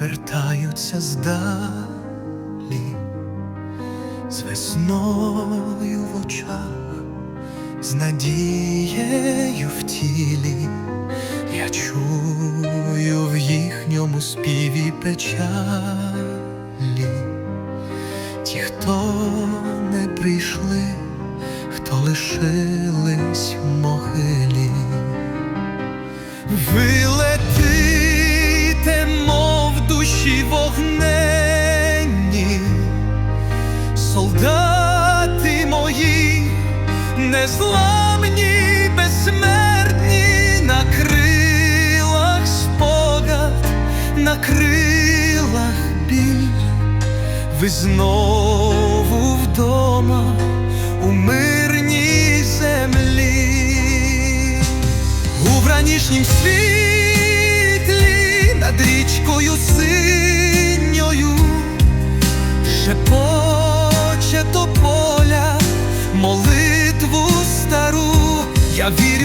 повертаються здалі, з весною в очах, з надією в тілі, я чую в їхньому співі печалі, ті, хто не прийшли, хто лишились в могилі. Ви незламні, безсмертні, на крилах спогад, на крилах біль, ви знову вдома у мирній землі. У вранішнім світлі над річкою синьою шепоче я вірю,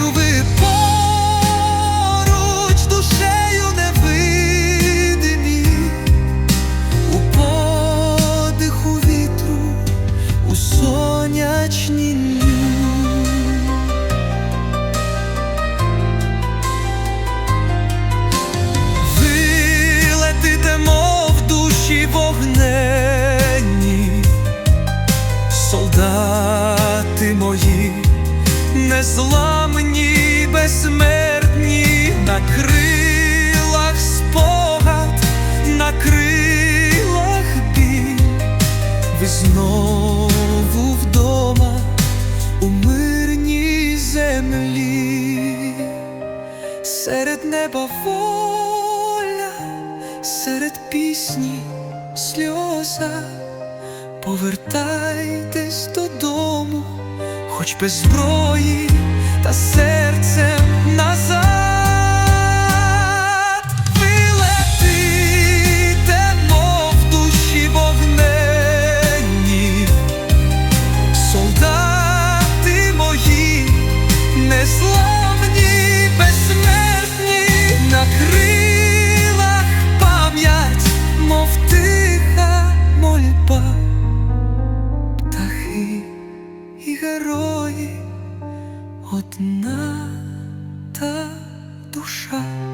незламні, безсмертні, на крилах спогад, на крилах біль, ви знову вдома у мирній землі. Серед неба воля, серед пісні сльоза, повертайтесь додому, хоч без зброї та 不